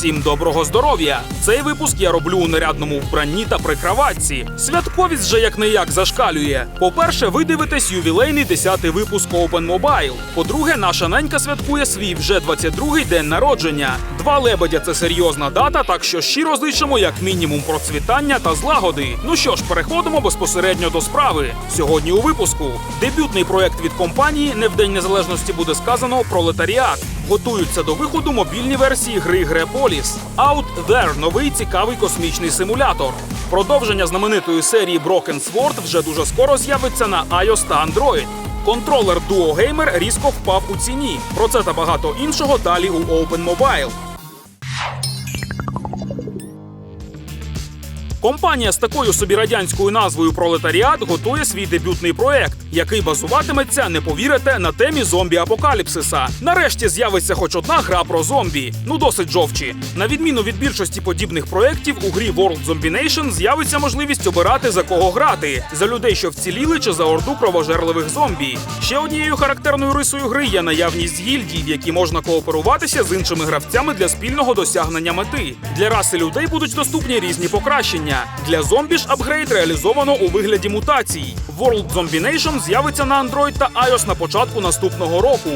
Усім доброго здоров'я! Цей випуск я роблю у нарядному вбранні та при краватці. Святковість же як не як зашкалює. По-перше, ви дивитесь ювілейний 10-й випуск Open Mobile. По-друге, наша ненька святкує свій вже 22-й день народження. Два лебедя це серйозна дата, так що щиро зичимо як мінімум процвітання та злагоди. Ну що ж, переходимо безпосередньо до справи. Сьогодні у випуску дебютний проект від компанії не в День Незалежності буде сказано пролетаріат. Готуються до виходу мобільні версії гри Греполіс. Out There – новий цікавий космічний симулятор. Продовження знаменитої серії Broken Sword вже дуже скоро з'явиться на iOS та Android. Контролер Duo Gamer різко впав у ціні. Про це та багато іншого далі у Open Mobile. Компанія з такою собі радянською назвою Пролетаріат готує свій дебютний проект, який базуватиметься, не повірите, на темі зомбі-апокаліпсиса. Нарешті з'явиться хоч одна гра про зомбі. Ну досить жовчі. На відміну від більшості подібних проєктів, у грі World Zombie Nation з'явиться можливість обирати за кого грати: за людей, що вціліли, чи за орду кровожерливих зомбі. Ще однією характерною рисою гри є наявність гільдій, в які можна кооперуватися з іншими гравцями для спільного досягнення мети. Для раси людей будуть доступні різні покращення. Для зомбі ж апгрейд реалізовано у вигляді мутацій. World Zombie з'явиться на Android та iOS на початку наступного року.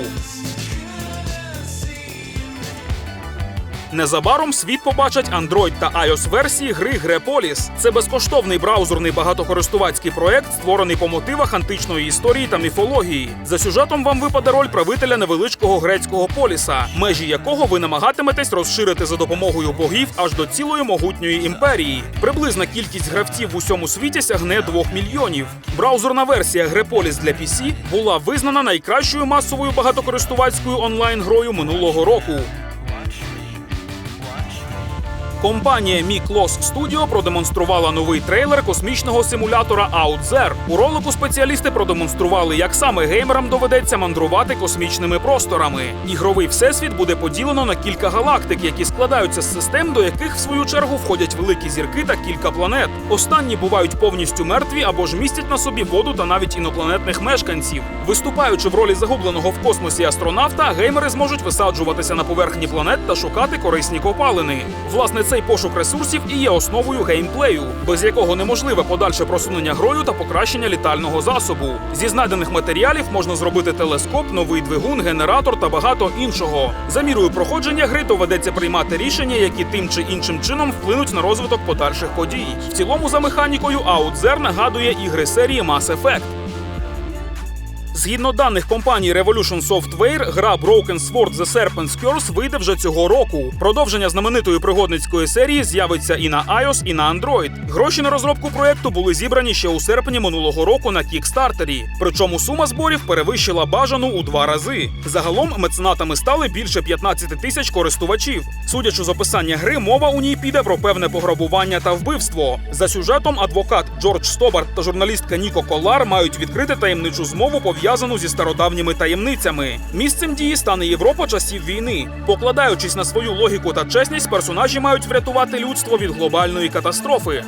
Незабаром світ побачать Android та iOS версії гри Греполіс. Це безкоштовний браузерний багатокористувацький проект, створений по мотивах античної історії та міфології. За сюжетом вам випаде роль правителя невеличкого грецького поліса, межі якого ви намагатиметесь розширити за допомогою богів аж до цілої могутньої імперії. Приблизна кількість гравців в усьому світі сягне 2 мільйонів. Браузерна версія Греполіс для PC була визнана найкращою масовою багатокористувацькою онлайн-грою минулого року. Компанія Close Studio продемонструвала новий трейлер космічного симулятора There. У ролику спеціалісти продемонстрували, як саме геймерам доведеться мандрувати космічними просторами. Ігровий всесвіт буде поділено на кілька галактик, які складаються з систем, до яких в свою чергу входять великі зірки та кілька планет. Останні бувають повністю мертві або ж містять на собі воду та навіть інопланетних мешканців. Виступаючи в ролі загубленого в космосі астронавта, геймери зможуть висаджуватися на поверхні планет та шукати корисні копалини. Власне, цей пошук ресурсів і є основою геймплею, без якого неможливе подальше просунення грою та покращення літального засобу. Зі знайдених матеріалів можна зробити телескоп, новий двигун, генератор та багато іншого. За мірою проходження гри доведеться приймати рішення, які тим чи іншим чином вплинуть на розвиток подальших подій. В цілому, за механікою, Outzer нагадує ігри серії Mass Effect. Згідно даних компанії Revolution Software, гра Broken Sword The Serpent's Curse вийде вже цього року. Продовження знаменитої пригодницької серії з'явиться і на iOS, і на Android. Гроші на розробку проекту були зібрані ще у серпні минулого року на кікстартері. Причому сума зборів перевищила бажану у два рази. Загалом меценатами стали більше 15 тисяч користувачів. Судячи з описання гри, мова у ній піде про певне пограбування та вбивство. За сюжетом адвокат Джордж Стобарт та журналістка Ніко Колар мають відкрити таємничу змову пов'язану зі стародавніми таємницями. Місцем дії стане Європа часів війни. Покладаючись на свою логіку та чесність, персонажі мають врятувати людство від глобальної катастрофи.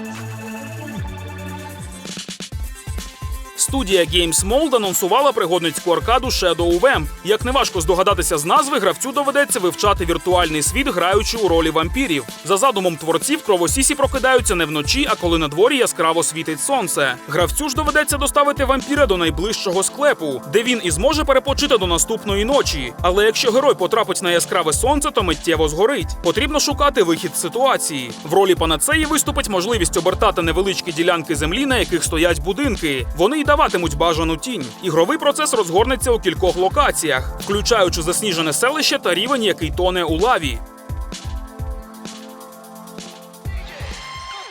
Студія Games Mold анонсувала пригодницьку аркаду Shadow Vamp. Як неважко здогадатися з назви, гравцю доведеться вивчати віртуальний світ, граючи у ролі вампірів. За задумом творців, кровосісі прокидаються не вночі, а коли на дворі яскраво світить сонце. Гравцю ж доведеться доставити вампіра до найближчого склепу, де він і зможе перепочити до наступної ночі. Але якщо герой потрапить на яскраве сонце, то миттєво згорить. Потрібно шукати вихід з ситуації. В ролі панацеї виступить можливість обертати невеличкі ділянки землі, на яких стоять будинки. Вони й даватимуть бажану тінь. Ігровий процес розгорнеться у кількох локаціях, включаючи засніжене селище та рівень, який тоне у лаві.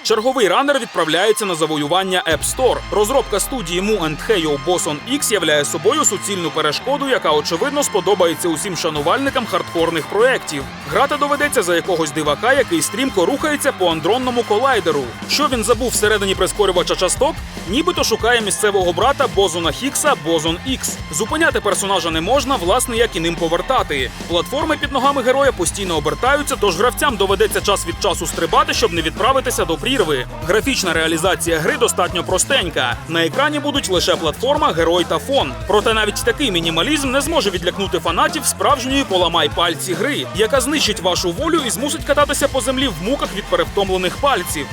Черговий ранер відправляється на завоювання App Store. Розробка студії Mu and Heyo Boson X являє собою суцільну перешкоду, яка очевидно сподобається усім шанувальникам хардкорних проєктів. Грати доведеться за якогось дивака, який стрімко рухається по андронному колайдеру. Що він забув всередині прискорювача частот? Нібито шукає місцевого брата Бозона Хікса Бозон X. Зупиняти персонажа не можна, власне, як і ним повертати. Платформи під ногами героя постійно обертаються, тож гравцям доведеться час від часу стрибати, щоб не відправитися до прірви прірви. Графічна реалізація гри достатньо простенька. На екрані будуть лише платформа, герой та фон. Проте навіть такий мінімалізм не зможе відлякнути фанатів справжньої поламай пальці гри, яка знищить вашу волю і змусить кататися по землі в муках від перевтомлених пальців.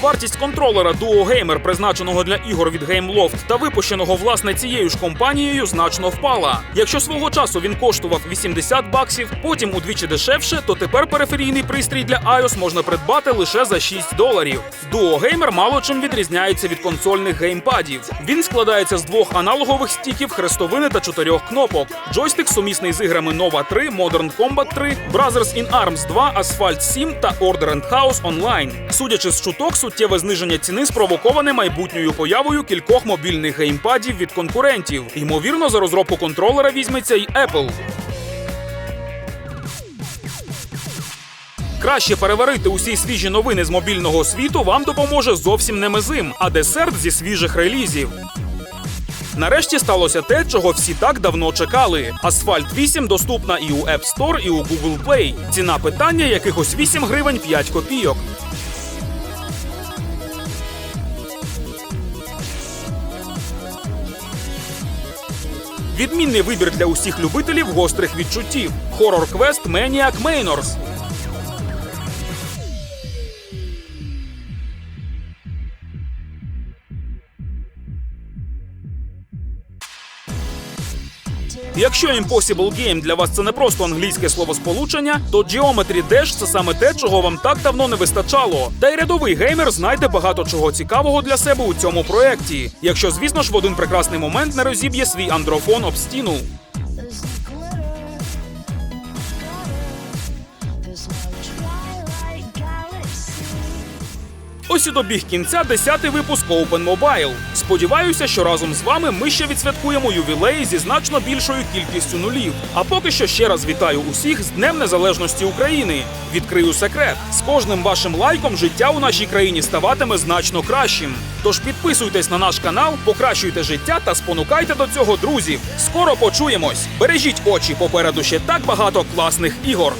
Вартість контролера Duo Gamer, призначеного для ігор від GameLoft та випущеного власне цією ж компанією, значно впала. Якщо свого часу він коштував 80 баксів, потім удвічі дешевше, то тепер периферійний пристрій для iOS можна придбати лише за 6 доларів. Duo Gamer мало чим відрізняється від консольних геймпадів. Він складається з двох аналогових стіків, хрестовини та чотирьох кнопок. Джойстик сумісний з іграми Nova 3, Modern Combat 3, Brothers in Arms 2, Asphalt 7 та Order and House Online. Судячи з чуток, суттєве зниження ціни спровоковане майбутньою появою кількох мобільних геймпадів від конкурентів. Ймовірно, за розробку контролера візьметься й Apple. Краще переварити усі свіжі новини з мобільного світу вам допоможе зовсім не мезим, а десерт зі свіжих релізів. Нарешті сталося те, чого всі так давно чекали. Асфальт 8 доступна і у App Store, і у Google Play. Ціна питання якихось 8 гривень 5 копійок. Відмінний вибір для усіх любителів гострих відчуттів. Хорор квест Maniac Manors. Якщо Impossible Game для вас це не просто англійське словосполучення, то Geometry Dash – це саме те, чого вам так давно не вистачало. Та й рядовий геймер знайде багато чого цікавого для себе у цьому проєкті. Якщо, звісно ж, в один прекрасний момент не розіб'є свій андрофон об стіну. Ось добіг кінця 10-й випуск Open Mobile. Сподіваюся, що разом з вами ми ще відсвяткуємо ювілей зі значно більшою кількістю нулів. А поки що ще раз вітаю усіх з Днем Незалежності України. Відкрию секрет: з кожним вашим лайком життя у нашій країні ставатиме значно кращим. Тож підписуйтесь на наш канал, покращуйте життя та спонукайте до цього друзів. Скоро почуємось. Бережіть очі попереду ще так багато класних ігор.